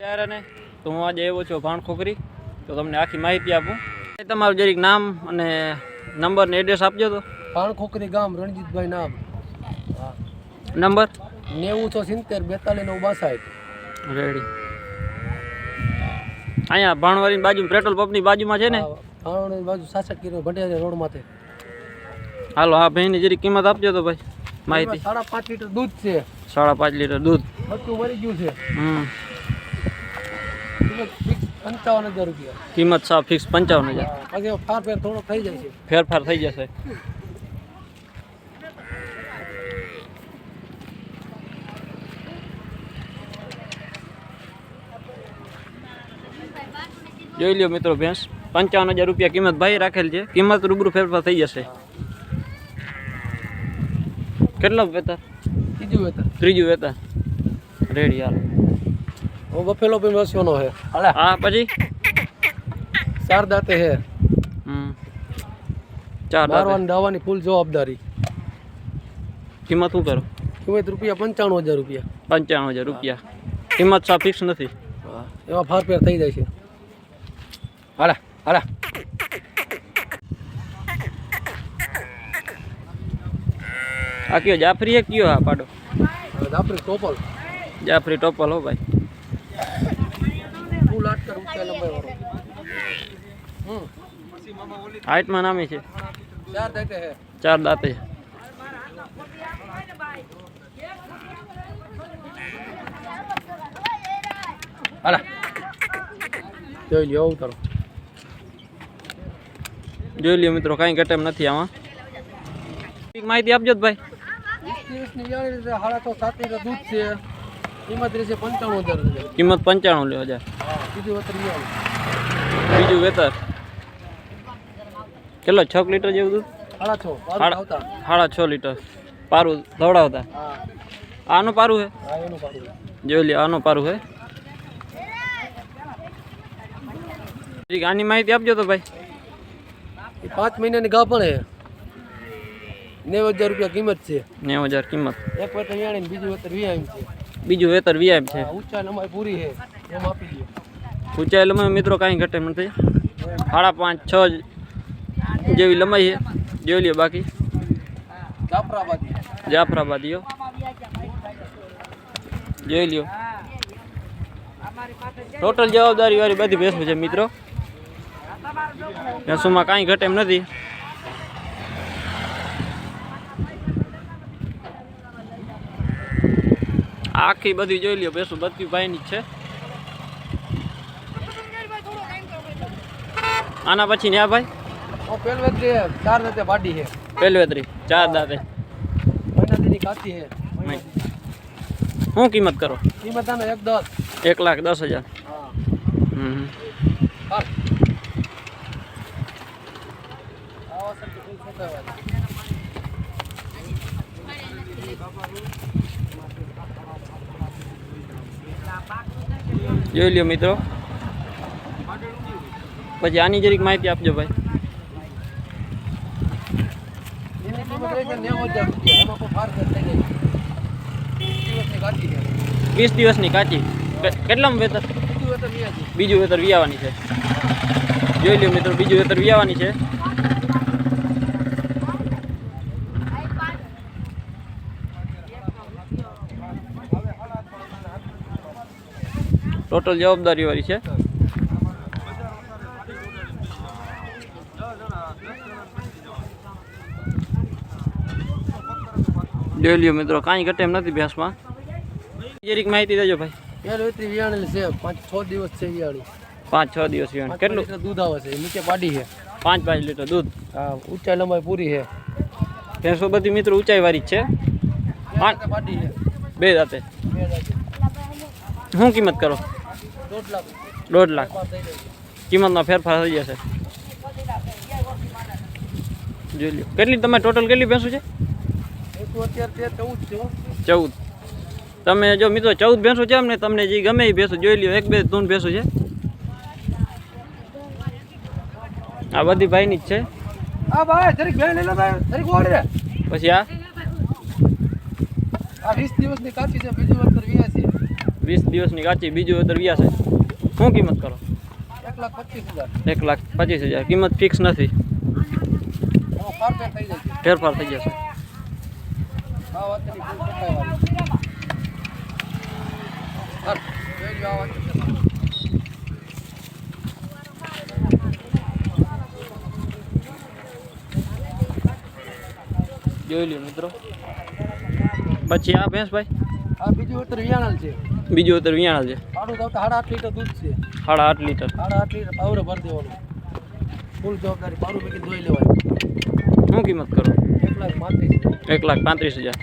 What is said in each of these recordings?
ત્યારે ને તો હું આજે આવ્યો છું ભાણ ખોખરી તો તમને આખી માહિતી આપું. તમારું જરીક નામ અને નંબર ને એડ્રેસ આપજો તો. પાણખોકરી ગામ રણજીતભાઈ નામ. હા. નંબર? નેવું છો સિત્તેર બેતાલીસ નવ બાસાઠ. રેડી અહીંયા ભાણવારી બાજુ પેટ્રોલ પંપની બાજુમાં છે ને? ભાણવારી બાજુ સાસઠ કિલો ભટિયા રોડ માથે હાલો આ ભાઈની જરીક કિંમત આપજો તો ભાઈ માહિતી. સાડા પાંચ લીટર દૂધ છે. સાડા પાંચ લીટર દૂધ. બધું મરી ગયું છે. હમ. કિંમત ફિક્સ પંચાવન હજાર રૂપિયા કિંમત સાવ ફિક્સ પંચાવન હજાર પછી ફાર ફેર થોડો થઈ જાય છે ફેરફાર થઈ જશે જોઈ લ્યો મિત્રો ભેંસ પંચાવન હજાર રૂપિયા કિંમત ભાઈ રાખેલ છે કિંમત રૂબરૂ ફેરફાર થઈ જશે કેટલો વેતર ત્રીજું વેતર ત્રીજું વેતર રેડી હાલ હું બફેલો પણ વસ્યોનો હે હાલે હા પછી ચાર દાંતે હે હમ ચાર. મારવાની દાવાની ફૂલ જવાબદારી કિંમત શું કરો? કિંમત રૂપિયા પંચાણું હજાર રૂપિયા પંચાણું હજાર રૂપિયા. કિંમત સા ફિક્સ નથી. હા એમાં ફાર ફેર થઈ જાય છે. હાલે હાલે. આ કયો જાફરી એ કયો આ પાડો? જાફરી ટોપલ. જાફરી ટોપલ હો ભાઈ. ફૂલ આટકર ઊંચાઈ લંબાઈ વાળો હમ હાઇટમાં નામી છે ચાર દાંતે છે ચાર દાંતે હાલે જોઈ લ્યો આવું તારો જોઈ લ્યો મિત્રો કાંઈ ઘટે એમ નથી આમાં એક માહિતી આપજો તો ભાઈ દિવસની વ્યાણી રીતે સાડા છ સાત લીટર દૂધ છે કિંમત રહેશે પંચાણું હજાર કિંમત પંચાણું હજાર. બીજું વતર બીજું વેતર. કેટલો છ લીટર જેવું દૂધ? સાડા છ લીટર. પારું દોડાવતા આનું પારું હે? જોઈ લે આનું પારું હે. ઠીક આની માહિતી આપજો તો ભાઈ. પાંચ મહિનાની ગા પણ હે. નેવું હજાર રૂપિયા કિંમત છે. નેવું હજાર કિંમત. એક વખત અહીંયા બીજું વતર વ્યાણી છે. બીજું વેતર વીઆઈપ છે હા, ઊંચાઈ લંબાઈ પૂરી છે એમ આપી દો ઊંચાઈ લંબાઈ મિત્રો કાંઈ ઘટે એમ નથી સાડા પાંચ છ જ જેવી લંબાઈ છે જોઈ લ્યો બાકી જાફરાબાદી જાફરાબાદીઓ જોઈ લ્યો ટોટલ જવાબદારી વાળી બધી ભેંસો છે મિત્રો ભેંસોમાં કાંઈ ઘટે એમ નથી આખી બધી જોઈ લ્યો ભેંસો બધી ભાઈની છે. આના પછી ને આ ભાઈ? પેલવેત્રી પેલ ચાર રીતે પાડી છે પેલવેતરી ચાર દાંતે. મહિના દીની કાચી છે શું કિંમત કરો? કિંમત આનો એક દસ. એક લાખ દસ હજાર. હમ આવા સરખી જોઈ લ્યો મિત્રો. પછી આની જરીક માહિતી આપજો ભાઈ. વીસ દિવસની કાચી. કેટલામાં વેતર? બીજું બીજું વેતર વિયાવાની છે. જોઈ લ્યો મિત્રો બીજું વેતર વિયાવાની છે. ટોટલ જવાબદારીવાળી છે. જોઈ લ્યો મિત્રો કાંઈ ઘટે એમ નથી ભેંસમાં જરીક માહિતી દેજો ભાઈ. વિયાણેલી છે. પાંચ છ દિવસ છે વિયાણી પાંચ છ દિવસ વિયાણ કેટલું? દૂધ આવે છે. નીચે પાડી છે. પાંચ પાંચ લીટર દૂધ. હા ઊંચાઈ લંબાઈ પૂરી છે. ભેંસો બધી મિત્રો ઊંચાઈ વાળી છે. બે બે શું કિંમત કરો? દોઢ લાખ. કિંમતનો ફેરફાર થઈ જશે. જોઈ લ્યો. કેટલી તમે ટોટલ કેટલી ભેંસું છે? ચૌદ. તમે જો મિત્રો ચૌદ ભેંસું છે અમને તમને જે ગમે એ ભેંસું જોઈ લ્યો. એક બે ત્રણ ભેંસું છે. આ બધી ભાઈની જ છે. આ ભાઈ જરીક બે લઈ લો જરીક ઓડી રે પછી આ? આ વીસ દિવસની કાચી છે બીજી વખત વ્યાસી વીસ દિવસની કાચી બીજું વેતર વ્યા છે શું કિંમત કરો એક લાખ પચીસ હજાર એક લાખ પચીસ હજાર કિંમત ફિક્સ નથી એમાં ફાર પેક થઈ જાય છે ફેરફાર થઈ જશે આ વાતની ફૂલ પકાવવાની હાલ, જોઈ લ્યો આ વાત જોઈ લ્યો મિત્રો પછી આ ભેંસ ભાઈ આ બીજું ઉતર વિયાણલ છે બીજું વેતર વિયાણા છે પાડું તો સાડા આઠ લીટર દૂધ છે સાડા આઠ લીટર સાડા આઠ લીટર પાવરે ભરી દેવાનું ફૂલ જવાબદારી પાડું મેં ધોઈ લેવાની શું કિંમત કરો એક લાખ પાંત્રીસ એક લાખ પાંત્રીસ હજાર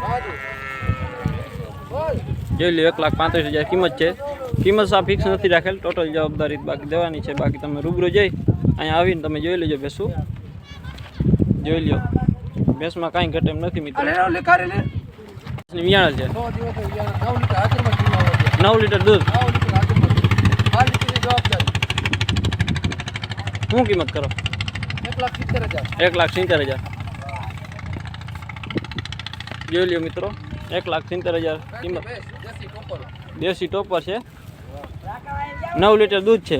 બાજુ બોલ જોઈ લ્યો એક લાખ પાંત્રીસ હજાર કિંમત છે કિંમત સા ફિક્સ નથી રાખેલ ટોટલ જવાબદારી બાકી દેવાની છે બાકી તમે રૂબરૂ જઈ અહીંયા આવીને તમે જોઈ લેજો ભેંસું જોઈ લ્યો. ભેંસમાં કાંઈ ઘટે એમ નથી મિત્રો. વિયાણ નવ લીટર છે. નવ લીટર દૂધ. શું કિંમત કરો? એક લાખ સિત્તેર હજાર. જોઈ લ્યો મિત્રો. એક લાખ સિત્તેર હજાર કિંમત. દેશી ટોપર. છે. નવ લીટર દૂધ છે.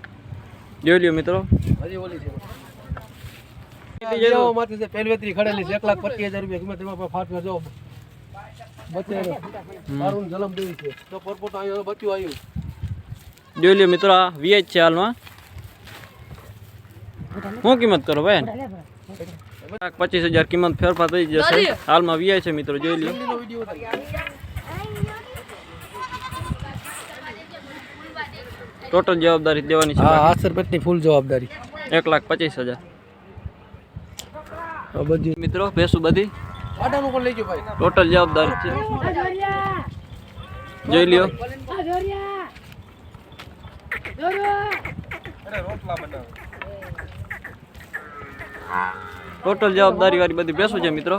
જોઈ લ્યો મિત્રો હજી ઓલી છે કેટલી જરૂર? લેવા માટે છે પહેલવેતરી ખડેલી છે એક લાખ પચીસ હજાર રૂપિયા કિંમત એમાં પણ ફાટમાં જો બચ્ચે મારું જલમ દેવી છે તો પરપોટ આવ્યો બચ્ચું આવ્યું જોઈ લ્યો મિત્રો આ વીએચ છે હાલમાં શું કિંમત કરો ભાઈ લાખ પચીસ હજાર કિંમત ફેરફાર થઈ જશે હાલમાં વીઆઈ છે મિત્રો જોઈ લ્યો ટોટલ જવાબદારી દેવાની છે હા. આસર પેટની ફૂલ જવાબદારી. એક લાખ પચીસ હજાર. બધી મિત્રો બેસું બધી? ટોટલ જવાબદારી છે. જોઈ લ્યો. ટોટલ જવાબદારી વાળી બધી બેસું છે મિત્રો.